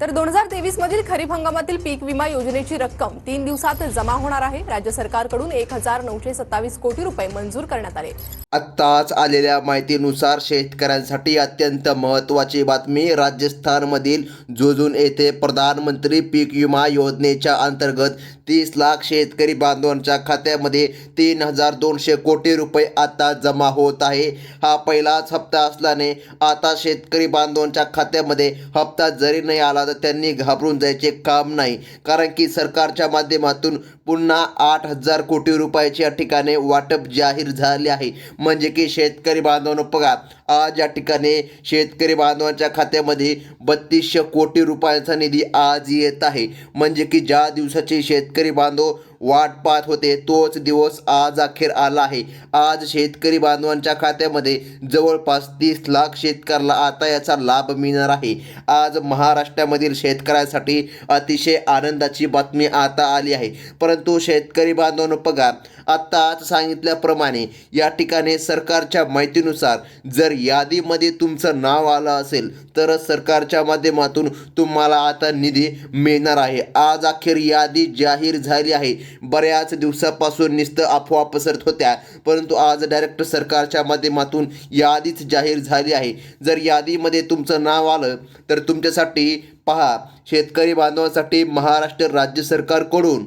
तर दोन हजार तेवीस मधील खरीप हंगामातील पीक विमा योजनेची रक्कम तीन दिवसात जमा होणार आहे. राज्य सरकारकडून एक हजार नऊशे सत्तावीस कोटी रुपये मंजूर करण्यात आले. आत्ताच आलेल्या माहितीनुसार शेतकऱ्यांसाठी अत्यंत महत्त्वाची बातमी राजस्थानमधील जोजून येथे प्रधानमंत्री पीक विमा योजनेच्या अंतर्गत तीस लाख शेतकरी बांधवांच्या खात्यामध्ये तीन हजार दोनशे कोटी रुपये आता जमा होत आहे. हा पहिलाच हप्ता असल्याने आता शेतकरी बांधवांच्या खात्यामध्ये हप्ता जरी नाही आला त्यांनी घाबरून जायचे काम नाही. कारण की सरकारच्या माध्यमातून पुन्हा आठ हजार कोटी रुपयाचे या ठिकाणी वाटप जाहीर झाले आहे. म्हणजे की शेतकरी बांधवांनो बघा आज या ठिकाणी शेतकरी बांधवांच्या खात्यामध्ये बत्तीसशे कोटी रुपयांचा निधी आज येत आहे. म्हणजे की ज्या दिवसाचे शेतकरी बांधव वाट पाहत होते तोच दिवस आज अखेर आला आहे. आज शेतकरी बांधवांच्या खात्यामध्ये जवळपास तीस लाख शेतकऱ्याला आता याचा लाभ मिळणार आहे. आज महाराष्ट्रामधील शेतकऱ्यांसाठी अतिशय आनंदाची बातमी आता आली आहे. परंतु परंतु शेतकरी बांधवांनो बघा आत्ता आज सांगितल्याप्रमाणे या ठिकाणी सरकारच्या माहितीनुसार जर यादीमध्ये तुमचं नाव आलं असेल तर सरकारच्या माध्यमातून तुम्हाला आता निधी मिळणार आहे. आज अखेर यादी जाहीर झाली आहे. बऱ्याच दिवसापासून निस्त अफवा पसरत होत्या परंतु आज डायरेक्ट सरकारच्या माध्यमातून यादीच जाहीर झाली आहे. जर यादीमध्ये तुमचं नाव आलं तर तुमच्यासाठी पहा शेतकरी बांधवांसाठी महाराष्ट्र राज्य सरकारकडून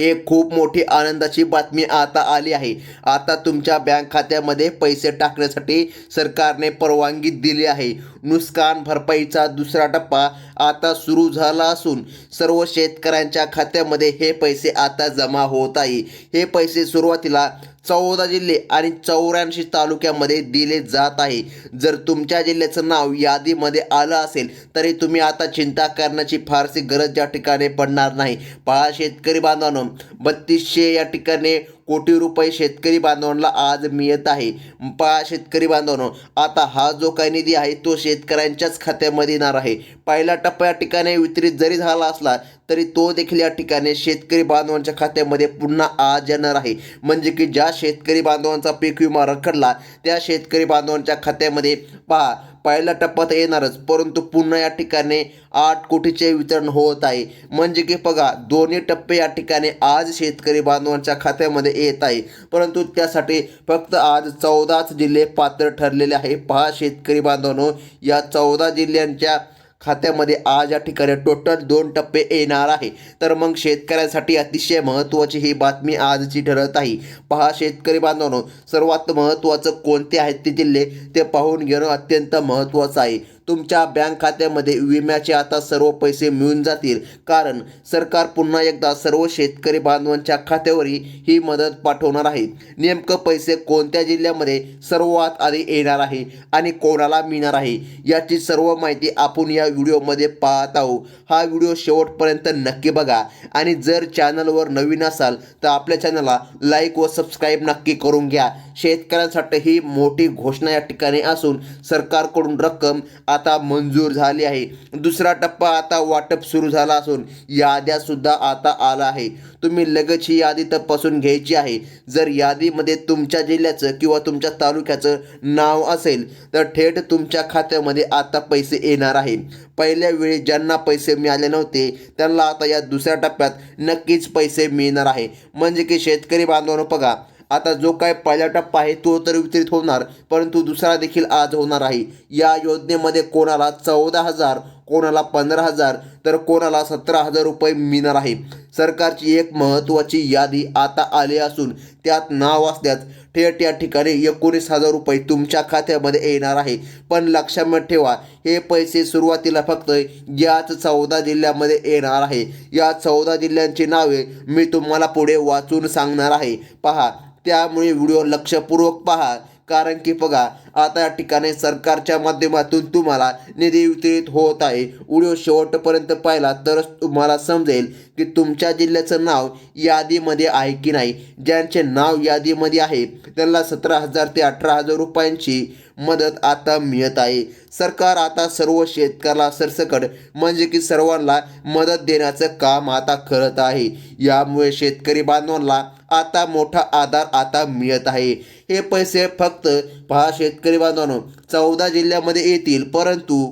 एक खूप मोठी आनंदाची बातमी आता आली आहे. आता तुमच्या बँक खात्यामध्ये पैसे टाकण्यासाठी सरकारने परवानगी दिली आहे. नुकसान भरपाईचा दुसरा टप्पा आता सुरू झाला असून सर्व शेतकऱ्यांच्या खात्यामध्ये हे पैसे आता जमा होत आहे. हे पैसे सुरुवातीला चौदा जिल्हे आणि चौऱ्याऐंशी तालुक्यामध्ये दिले जात आहे. जर तुमच्या जिल्ह्याचं नाव यादीमध्ये आलं असेल तरी तुम्ही आता चिंता करण्याची फारशी गरज या ठिकाणी पडणार नाही. पहा शेतकरी बांधवांनो बत्तीसशे या ठिकाणी कोटी रुपये शेतकरी बांधवांना आज मिळत आहे. पहा शेतकरी बांधवांनो आता हा जो काही निधी आहे तो शेतकऱ्यांच्याच खात्यामध्ये येणार आहे. पहिल्या टप्प्या या ठिकाणी वितरित जरी झाला असला तरी तो देखील या ठिकाणी शेतकरी बांधवांच्या खात्यामध्ये पुन्हा आज येणार आहे. म्हणजे की ज्या शेतकरी बांधवांचा पीक विमा रखडला त्या शेतकरी बांधवांच्या खात्यामध्ये पहा पहिल्या टप्प्यात येणारच परंतु पुन्हा या ठिकाणी आठ कोटीचे वितरण होत आहे. म्हणजे की बघा दोन्ही टप्पे या ठिकाणी आज शेतकरी बांधवांच्या खात्यामध्ये येत आहे. परंतु त्यासाठी फक्त आज चौदाच जिल्हे पात्र ठरलेले आहे. पहा शेतकरी बांधवांनो या चौदा जिल्ह्यांच्या खात्यामध्ये आज या ठिकाणी टोटल दोन टप्पे येणार आहे. तर मग शेतकऱ्यांसाठी अतिशय महत्त्वाची ही बातमी आजची ठरत आहे. पहा शेतकरी बांधवांनो सर्वात महत्त्वाचं कोणते आहेत ते जिल्हे ते पाहून घेणं अत्यंत महत्त्वाचं आहे. तुमच्या बँक खात्यामध्ये विम्याचे आता सर्व पैसे मिळून जातील. कारण सरकार पुन्हा एकदा सर्व शेतकरी बांधवांच्या खात्यावरही ही मदत पाठवणार आहे. नेमकं पैसे कोणत्या जिल्ह्यामध्ये सर्वात आधी येणार आहे आणि कोणाला मिळणार आहे याची सर्व माहिती आपण या व्हिडिओमध्ये पाहत आहोत. हा व्हिडिओ शेवटपर्यंत नक्की बघा आणि जर चॅनलवर नवीन असाल तर आपल्या चॅनलला लाईक व सबस्क्राईब नक्की करून घ्या. शेतकऱ्यांसाठी ही मोठी घोषणा या ठिकाणी असून सरकारकडून रक्कम आता मंजूर झाली आहे. दुसरा टप्पा आता वाटप सुरू झाला असून याद्यासुद्धा आता आला आहे. तुम्ही लगेच ही यादी तपासून घ्यायची आहे. जर यादीमध्ये तुमच्या जिल्ह्याचं किंवा तुमच्या तालुक्याचं नाव असेल तर थेट तुमच्या खात्यामध्ये आता पैसे येणार आहे. पहिल्या वेळी ज्यांना पैसे मिळाले नव्हते त्यांना आता या दुसऱ्या टप्प्यात नक्कीच पैसे मिळणार आहे. म्हणजे की शेतकरी बांधवांनो बघा आता जो काय पहिला टप्पा आहे तो तर वितरित होणार परंतु दुसरा देखील आज होणार आहे. या योजनेमध्ये कोणाला चौदा हजार कोणाला पंधरा हजार तर कोणाला सतरा हजार रुपये मिळणार आहे. सरकारची एक महत्त्वाची यादी आता आली असून त्यात नाव असल्यास थेट या ठिकाणी एकोणीस हजार रुपये तुमच्या खात्यामध्ये येणार आहे. पण लक्षात ठेवा हे पैसे सुरुवातीला फक्त याच चौदा जिल्ह्यामध्ये येणार आहे. या चौदा जिल्ह्यांची नावे मी तुम्हाला पुढे वाचून सांगणार आहे. पहा त्यामुळे व्हिडिओ लक्षपूर्वक पहा. कारण की बघा आता या ठिकाणी सरकारच्या माध्यमातून तुम्हाला निधी वितरित होत आहे. व्हिडिओ शेवटपर्यंत पाहिला तरच तुम्हाला समजेल की तुमच्या जिल्ह्याचं नाव यादीमध्ये आहे की नाही. ज्यांचे नाव यादीमध्ये आहे त्यांना सतरा हजार ते अठरा हजार रुपयांची मदत आता मिळत आहे. सरकार आता सर्व शेतकऱ्याला सरसकट म्हणजे की सर्वांना मदत देण्याचं काम आता करत आहे. यामुळे शेतकरी बांधवांना आता मोठा आधार आता मिळत आहे. हे पैसे फक्त पहा शेतकरी बांधवांनो चौदा जिल्ह्यामध्ये येतील परंतु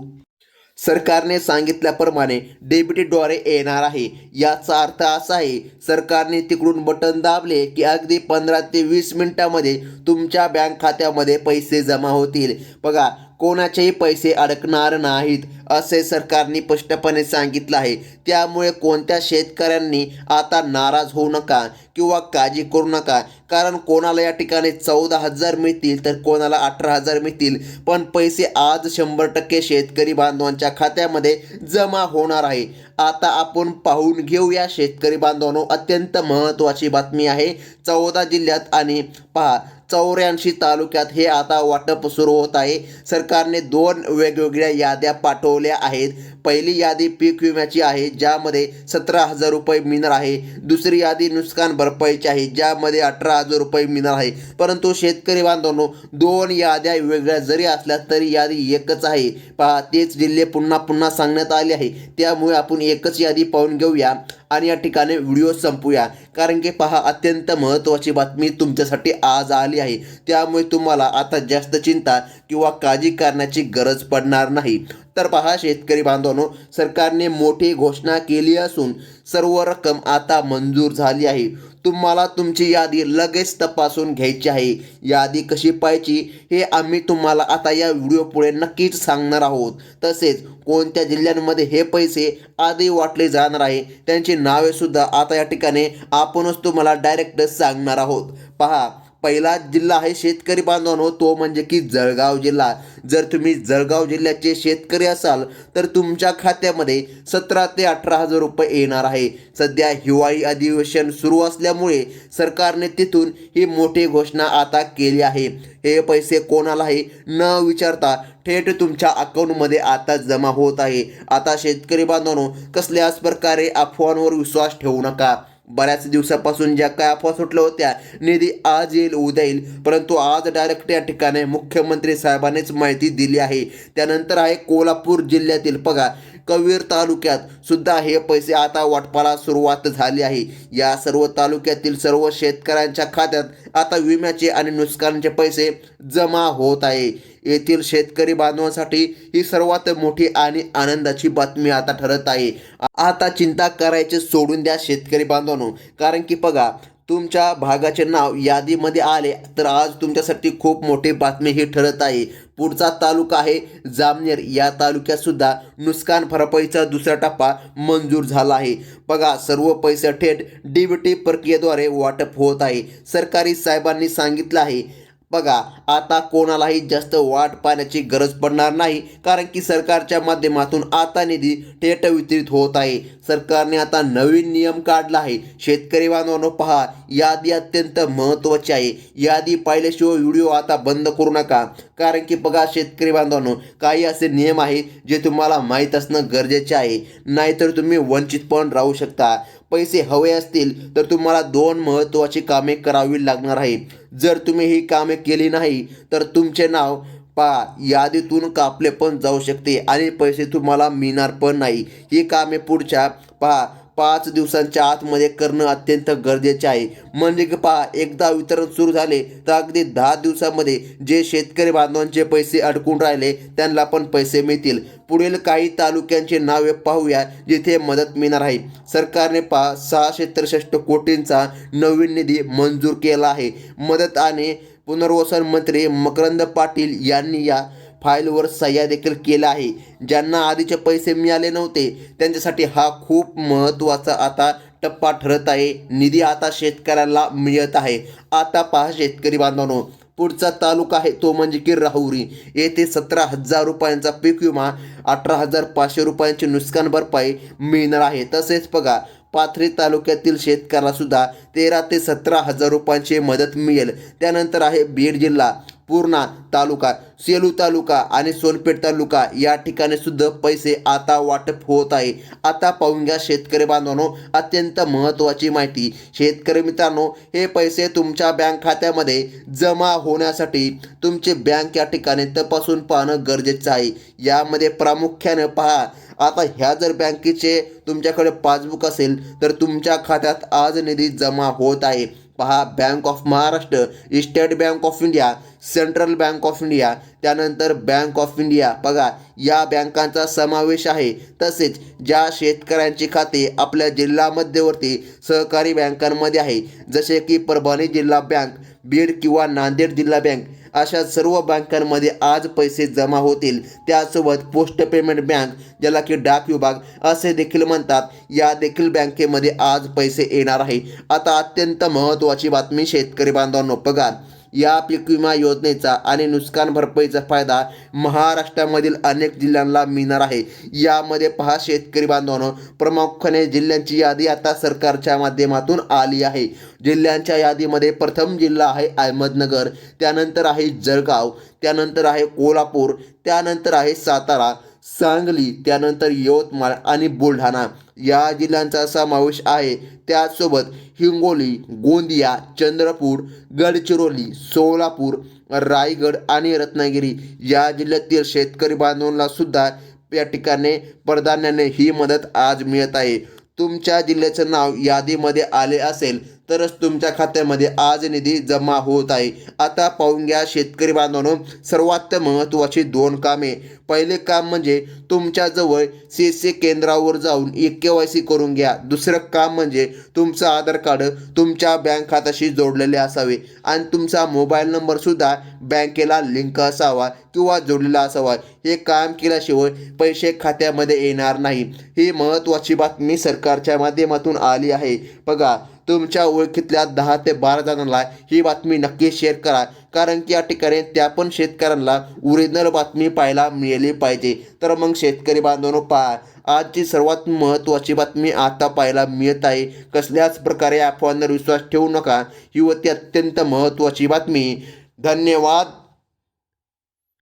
सरकारने सांगितल्याप्रमाणे डेबिटद्वारे येणार आहे. याचा अर्थ असा आहे सरकारने तिकडून बटन दाबले की अगदी पंधरा ते वीस मिनिटामध्ये तुमच्या बँक खात्यामध्ये पैसे जमा होतील. बघा कोणाचेही पैसे अडकणार नाहीत असे सरकारने स्पष्टपणे सांगितलं आहे. त्यामुळे कोणत्या शेतकऱ्यांनी आता नाराज होऊ नका किंवा काळजी करू नका. कारण कोणाला या ठिकाणी चौदा हजार मिळतील तर कोणाला अठरा हजार मिळतील. पण पैसे आज शंभर टक्के शेतकरी बांधवांच्या खात्यामध्ये जमा होणार आहे. आता आपण पाहून घेऊया. शेतकरी बांधवांनो अत्यंत महत्त्वाची बातमी आहे चौदा जिल्ह्यात आणि पहा चौऱ्याऐंशी तालुक्यात हे आता वाटप सुरू होत आहे. सरकारने दोन वेगवेगळ्या याद्या पाठवल्या आहेत. पहिली यादी पीक विम्याची आहे ज्यामध्ये सतरा हजार रुपये मिळणार आहे. दुसरी यादी नुकसान भरपाईची आहे ज्यामध्ये अठरा हजार रुपये मिळणार आहे. परंतु शेतकरी बांधवांनो दोन याद्या वेगळ्या जरी असल्या तरी यादी एकच आहे. पहा तेच जिल्हे पुन्हा पुन्हा सांगण्यात आले आहे. त्यामुळे आपण एकच यादी पाहून घेऊया आणि या ठिकाणी व्हिडिओ संपूया. कारण की पहा अत्यंत महत्त्वाची बातमी तुमच्यासाठी आज आली आहे. त्यामुळे तुम्हाला आता जास्त चिंता किंवा काळजी करण्याची गरज पडणार नाही. तर पहा शेतकरी बांधवांनो सरकारने मोठी घोषणा केली असून सर्व रक्कम आता मंजूर झाली आहे. तुम्हाला तुमची यादी लगेच तपासून घ्यायची आहे. यादी कशी पाहायची हे आम्ही तुम्हाला आता या व्हिडिओ पुढे नक्कीच सांगणार आहोत. तसेच कोणत्या जिल्ह्यांमध्ये हे पैसे आधी वाटले जाणार आहे त्यांची नावेसुद्धा आता या ठिकाणी आपणच तुम्हाला डायरेक्ट सांगणार आहोत. पहा पहिला जिल्हा आहे शेतकरी बांधवांनो तो म्हणजे की जळगाव जिल्हा. जर तुम्ही जळगाव जिल्ह्याचे शेतकरी असाल तर तुमच्या खात्यामध्ये सतरा ते अठरा हजार रुपये येणार आहे. सध्या हिवाळी अधिवेशन सुरू असल्यामुळे सरकारने तिथून ही मोठी घोषणा आता केली आहे. हे पैसे कोणालाही न विचारता थेट तुमच्या अकाउंटमध्ये आता जमा होत आहे. आता शेतकरी बांधवांनो कसल्याच प्रकारे अफवांवर विश्वास ठेवू नका. बऱ्याच दिवसापासून ज्या काय अफवा सुटल्या होत्या निधी आज येईल उद्या येईल. परंतु आज डायरेक्ट या ठिकाणी मुख्यमंत्री साहेबांनीच माहिती दिली आहे. त्यानंतर आहे कोल्हापूर जिल्ह्यातील. बघा कवीर तालुक्यात सुद्धा हे पैसे आता वाटपाला सुरुवात झाली आहे. या सर्व तालुक्यातील सर्व शेतकऱ्यांच्या खात्यात आता विम्याचे आणि नुकसानाचे पैसे जमा होत आहे. येथील शेतकरी बांधवांसाठी ही सर्वात मोठी आणि आनंदाची बातमी आता ठरत आहे. आता चिंता करायचे सोडून द्या शेतकरी बांधवांनो. कारण की बघा तुमच्या भागाचे नाव यादीमध्ये आले तर आज तुमच्यासाठी खूप मोठी बातमी ही ठरत आहे. पुढचा तालुका आहे जामनेर. या तालुक्यातसुद्धा नुकसान भरपाईचा दुसरा टप्पा मंजूर झाला आहे. बघा सर्व पैसे थेट डी बी टी प्रक्रियेद्वारे वाटप होत आहे. सरकारी साहेबांनी सांगितलं आहे बघा आता कोणालाही जास्त वाट पाहण्याची गरज पडणार नाही कारण की सरकारच्या माध्यमातून आता निधी थेट वितरित होत आहे. सरकारने आता नवीन नियम काढला आहे. शेतकरी बांधवांनो पहा यादी अत्यंत महत्त्वाची आहे. यादी पाहिल्याशिवाय व्हिडिओ आता बंद करू नका. कारण की बघा शेतकरी बांधवांनो काही असे नियम आहे जे तुम्हाला माहीत असणं गरजेचे आहे. नाहीतर तुम्ही वंचित पण राहू शकता. पैसे हवे असतील तर तुम्हाला दोन महत्त्वाची कामे करावी लागणार आहे. जर तुम्ही ही कामे केली नाही तर तुमचे नाव पा यादीतून कापले पण जाऊ शकते आणि पैसे तुम्हाला मिळणार पण नाही. ही कामे पुढच्या पहा पाच दिवसांच्या आतमध्ये करणं अत्यंत गरजेचे आहे. म्हणजे की पहा एकदा वितरण सुरू झाले तर अगदी दहा दिवसामध्ये जे शेतकरी बांधवांचे पैसे अडकून राहिले त्यांना पण पैसे मिळतील. पुढील काही तालुक्यांची नावे पाहूया जिथे मदत मिळणार आहे. सरकारने पहा सहाशे त्रेसष्ट कोटींचा नवीन निधी मंजूर केला आहे. मदत आणि पुनर्वसन मंत्री मकरंद पाटील यांनी या फाईलवर सह्या देखील केला आहे. ज्यांना आधीचे पैसे मिळाले नव्हते त्यांच्यासाठी हा खूप महत्त्वाचा आता टप्पा ठरत आहे. निधी आता शेतकऱ्यांना मिळत आहे. आता पहा शेतकरी बांधवांनो पुढचा तालुका आहे तो म्हणजे की राहुरी. येथे सतरा हजार रुपयांचा पीक विमा अठरा हजार पाचशे रुपयांची नुकसान भरपाई मिळणार आहे. तसेच बघा पाथरी तालुक्यातील शेतकऱ्याला सुद्धा तेरा ते सतरा हजार रुपयांची मदत मिळेल. त्यानंतर आहे बीड जिल्हा. पूर्णा तालुका सेलू तालुका आणि सोनपेठ तालुका या ठिकाणी सुद्धा पैसे आता वाटप होत आहे. आता पाहून घ्या शेतकरी बांधवांनो अत्यंत महत्त्वाची माहिती. शेतकरी मित्रांनो हे पैसे तुमच्या बँक खात्यामध्ये जमा होण्यासाठी तुमचे बँक या ठिकाणी तपासून पाहणं गरजेचं आहे. यामध्ये प्रामुख्यानं पहा आता ह्या जर बँकेचे तुमच्याकडे पासबुक असेल तर तुमच्या खात्यात आज निधी जमा होत आहे. पहा bank of Maharashtra state bank of India central bank of India त्यानंतर बँक ऑफ इंडिया बघा या बँकांचा समावेश आहे. तसेच ज्या शेतकऱ्यांची खाते आपल्या जिल्हा मध्यवर्ती सहकारी बँकांमध्ये आहे. जसे की परभणी जिल्हा बँक बीड किंवा नांदेड जिल्हा बँक अशा सर्व बँकांमध्ये आज पैसे जमा होतील. त्यासोबत पोस्ट पेमेंट बँक ज्याला की डाक विभाग असे देखील म्हणतात. या देखील बँकेमध्ये आज पैसे येणार आहे. आता अत्यंत महत्त्वाची बातमी शेतकरी बांधवांनो पगार या पीक विमा योजनेचा आणि नुकसान भरपाईचा फायदा महाराष्ट्रामधील अनेक जिल्ह्यांना मिळणार आहे. यामध्ये पहा शेतकरी बांधवांनो प्रामुख्याने जिल्ह्यांची यादी आता सरकारच्या माध्यमातून आली आहे. जिल्ह्यांच्या यादीमध्ये प्रथम जिल्हा आहे अहमदनगर त्यानंतर आहे जळगाव त्यानंतर आहे कोल्हापूर त्यानंतर आहे सातारा सांगली त्यानंतर यवतमाळ आणि बुलढाणा या जिल्ह्यांचा समावेश आहे. त्याचसोबत हिंगोली गोंदिया चंद्रपूर गडचिरोली सोलापूर रायगड आणि रत्नागिरी या जिल्ह्यातील शेतकरी बांधवांना सुद्धा या ठिकाणी प्राधान्याने ही मदत आज मिळत आहे. तुमच्या जिल्ह्याचं नाव यादीमध्ये आले असेल तरच तुमच्या खात्यामध्ये आज निधी जमा होत आहे. आता पाहून घ्या शेतकरी बांधवांनो सर्वात महत्त्वाची दोन कामे. पहिले काम म्हणजे तुमच्याजवळ सी सी केंद्रावर जाऊन एक के वाय सी करून घ्या. दुसरं काम म्हणजे तुमचं आधार कार्ड तुमच्या बँक खात्याशी जोडलेले असावे. आणि तुमचा मोबाईल नंबरसुद्धा बँकेला लिंक असावा किंवा जोडलेला असावा. हे काम केल्याशिवाय पैसे खात्यामध्ये येणार नाही. ही महत्त्वाची बातमी सरकारच्या माध्यमातून आली आहे. बघा तुमच्या ओळखीतल्या दहा ते बारा जणांना ही बातमी नक्की शेअर करा. कारण की या ठिकाणी त्या पण शेतकऱ्यांना ओरिजिनल बातमी पाहायला मिळाली पाहिजे. तर मग शेतकरी बांधवांनो पहा आजची सर्वात महत्त्वाची बातमी आता पाहायला मिळत आहे. कसल्याच प्रकारे अफवांवर विश्वास ठेवू नका. ही होती अत्यंत महत्त्वाची बातमी. धन्यवाद.